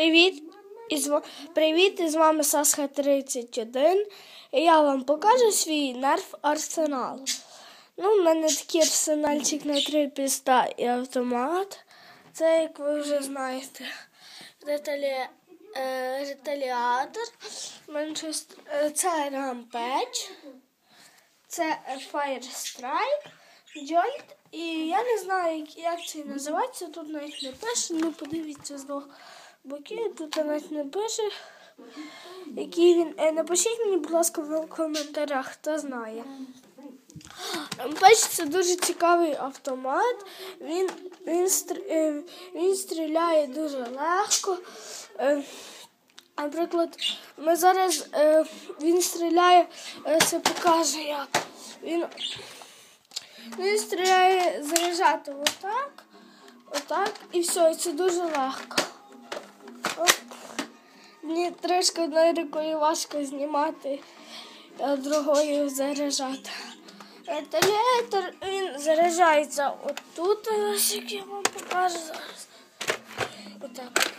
Привіт! Із, ва- Привіт! Із вами Сасха 31. І я вам покажу свій нерф арсенал. Ну, в мене такий арсенальчик на три піста і автомат. Це, як ви вже знаєте, реталі... е, реталіатор. Щось- е, Це рампедж. Це Fire Strike, Jolt. І я не знаю, як це називається. Тут навіть не пише. Ну, подивіться з двох боків. Тут навіть не пише. Який він. Е, напишіть мені, будь ласка, в коментарях, хто знає. Рампедж це дуже цікавий автомат. Він, він, е, він стріляє дуже легко. Е, Наприклад, ми зараз він стріляє, це покаже як. Він, він стріляє заряджати отак, отак, і все, і це дуже легко. Мені трошки одною рукою важко знімати, а другою заряджати. Вентилятор він заряджається отут, ось як я вам покажу зараз. Отак.